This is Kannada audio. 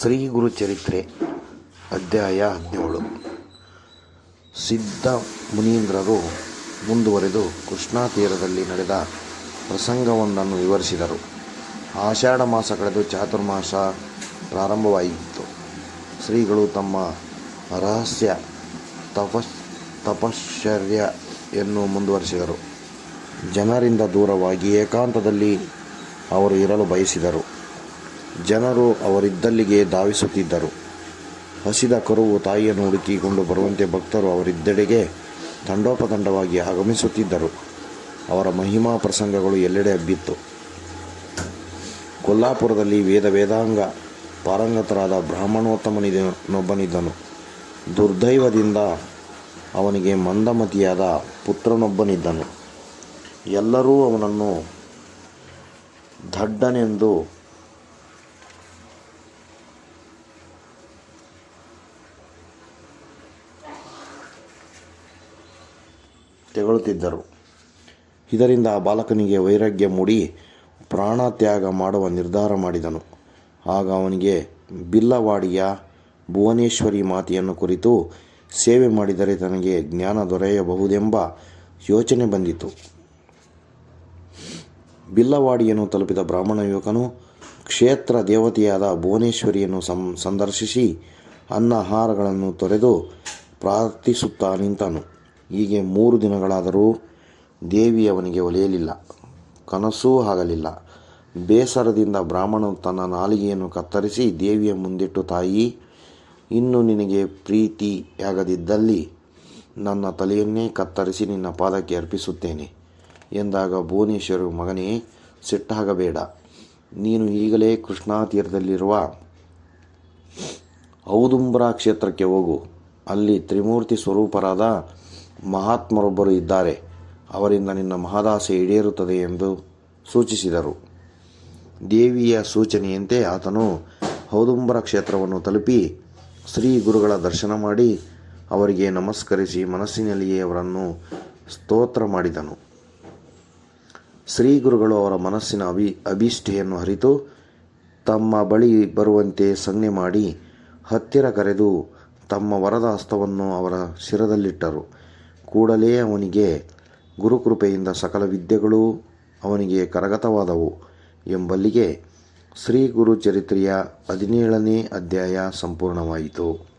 ಶ್ರೀ ಗುರುಚರಿತ್ರೆ, ಅಧ್ಯಾಯ ಹದಿನೇಳು. ಸಿದ್ಧ ಮುನೀಂದ್ರರು ಮುಂದುವರೆದು ಕೃಷ್ಣಾ ತೀರದಲ್ಲಿ ನಡೆದ ಪ್ರಸಂಗವೊಂದನ್ನು ವಿವರಿಸಿದರು. ಆಷಾಢ ಮಾಸ ಕಳೆದು ಚಾತುರ್ಮಾಸ ಪ್ರಾರಂಭವಾಯಿತು. ಶ್ರೀಗಳು ತಮ್ಮ ರಹಸ್ಯ ತಪಸ್ ತಪಶ್ಚರ್ಯನ್ನು ಮುಂದುವರಿಸಿದರು. ಜನರಿಂದ ದೂರವಾಗಿ ಏಕಾಂತದಲ್ಲಿ ಅವರು ಇರಲು ಬಯಸಿದರು. ಜನರು ಅವರಿದ್ದಲ್ಲಿಗೆ ಧಾವಿಸುತ್ತಿದ್ದರು. ಹಸಿದ ಕರುವು ತಾಯಿಯನ್ನು ಹುಡುಕಿಕೊಂಡು ಬರುವಂತೆ ಭಕ್ತರು ಅವರಿದ್ದೆಡೆಗೆ ತಂಡೋಪತಂಡವಾಗಿ ಆಗಮಿಸುತ್ತಿದ್ದರು. ಅವರ ಮಹಿಮಾ ಪ್ರಸಂಗಗಳು ಎಲ್ಲೆಡೆ ಹಬ್ಬಿತ್ತು. ಕೊಲ್ಲಾಪುರದಲ್ಲಿ ವೇದ ವೇದಾಂಗ ಪಾರಂಗತರಾದ ಬ್ರಾಹ್ಮಣೋತ್ತಮನಿದನೊಬ್ಬನಿದ್ದನು. ದುರ್ದೈವದಿಂದ ಅವನಿಗೆ ಮಂದಮತಿಯಾದ ಪುತ್ರನೊಬ್ಬನಿದ್ದನು. ಎಲ್ಲರೂ ಅವನನ್ನು ದಡ್ಡನೆಂದು ತೆಗಳುತ್ತಿದ್ದರು. ಇದರಿಂದ ಆ ಬಾಲಕನಿಗೆ ವೈರಾಗ್ಯ ಮೂಡಿ ಪ್ರಾಣತ್ಯಾಗ ಮಾಡುವ ನಿರ್ಧಾರ ಮಾಡಿದನು. ಆಗ ಅವನಿಗೆ, ಬಿಲ್ಲವಾಡಿಯ ಭುವನೇಶ್ವರಿ ಮಾತೆಯನ್ನು ಕುರಿತು ಸೇವೆ ಮಾಡಿದರೆ ತನಗೆ ಜ್ಞಾನ ದೊರೆಯಬಹುದೆಂಬ ಯೋಚನೆ ಬಂದಿತು. ಬಿಲ್ಲವಾಡಿಯನ್ನು ತಲುಪಿದ ಬ್ರಾಹ್ಮಣ ಯುವಕನು ಕ್ಷೇತ್ರ ದೇವತೆಯಾದ ಭುವನೇಶ್ವರಿಯನ್ನು ಸಂ, ಸಂದರ್ಶಿಸಿ ಅನ್ನ ಆಹಾರಗಳನ್ನು ತೊರೆದು ಪ್ರಾರ್ಥಿಸುತ್ತಾ ನಿಂತನು. ಹೀಗೆ ಮೂರು ದಿನಗಳಾದರೂ ದೇವಿ ಅವನಿಗೆ ಒಲಿಯಲಿಲ್ಲ. ಕನಸೂ ಆಗಲಿಲ್ಲ. ಬೇಸರದಿಂದ ಬ್ರಾಹ್ಮಣನು ತನ್ನ ನಾಲಿಗೆಯನ್ನು ಕತ್ತರಿಸಿ ದೇವಿಯ ಮುಂದಿಟ್ಟು, ತಾಯಿ, ಇನ್ನು ನಿನಗೆ ಪ್ರೀತಿಯಾಗದಿದ್ದಲ್ಲಿ ನನ್ನ ತಲೆಯನ್ನೇ ಕತ್ತರಿಸಿ ನಿನ್ನ ಪಾದಕ್ಕೆ ಅರ್ಪಿಸುತ್ತೇನೆ ಎಂದಾಗ ಭುವನೇಶ್ವರು ಮಗನೇ ಸಿಟ್ಟಾಗಬೇಡ ನೀನು ಈಗಲೇ ಕೃಷ್ಣಾ ತೀರದಲ್ಲಿರುವ ಔದುಂಬ್ರಾ ಕ್ಷೇತ್ರಕ್ಕೆ ಹೋಗು. ಅಲ್ಲಿ ತ್ರಿಮೂರ್ತಿ ಸ್ವರೂಪರಾದ ಮಹಾತ್ಮರೊಬ್ಬರು ಇದ್ದಾರೆ. ಅವರಿಂದ ನಿನ್ನ ಮಹದಾಸೆ ಈಡೇರುತ್ತದೆ ಎಂದು ಸೂಚಿಸಿದರು. ದೇವಿಯ ಸೂಚನೆಯಂತೆ ಆತನು ಹೌದುಂಬರ ಕ್ಷೇತ್ರವನ್ನು ತಲುಪಿ ಶ್ರೀ ಗುರುಗಳ ದರ್ಶನ ಮಾಡಿ ಅವರಿಗೆ ನಮಸ್ಕರಿಸಿ ಮನಸ್ಸಿನಲ್ಲಿಯೇ ಅವರನ್ನು ಸ್ತೋತ್ರ ಮಾಡಿದನು. ಶ್ರೀ ಗುರುಗಳು ಅವರ ಮನಸ್ಸಿನ ಅಭಿ ಅಭಿಷ್ಠೆಯನ್ನು ಅರಿತು ತಮ್ಮ ಬಳಿ ಬರುವಂತೆ ಸಂಜ್ಞೆ ಮಾಡಿ ಹತ್ತಿರ ಕರೆದು ತಮ್ಮ ವರದ ಹಸ್ತವನ್ನು ಅವರ ಶಿರದಲ್ಲಿಟ್ಟರು. ಕೂಡಲೇ ಅವನಿಗೆ ಗುರುಕೃಪೆಯಿಂದ ಸಕಲ ವಿದ್ಯೆಗಳೂ ಅವನಿಗೆ ಕರಗತವಾದವು ಎಂಬಲ್ಲಿಗೆ ಶ್ರೀ ಗುರು ಚರಿತ್ರೆಯ ಹದಿನೇಳನೇ ಅಧ್ಯಾಯ ಸಂಪೂರ್ಣವಾಯಿತು.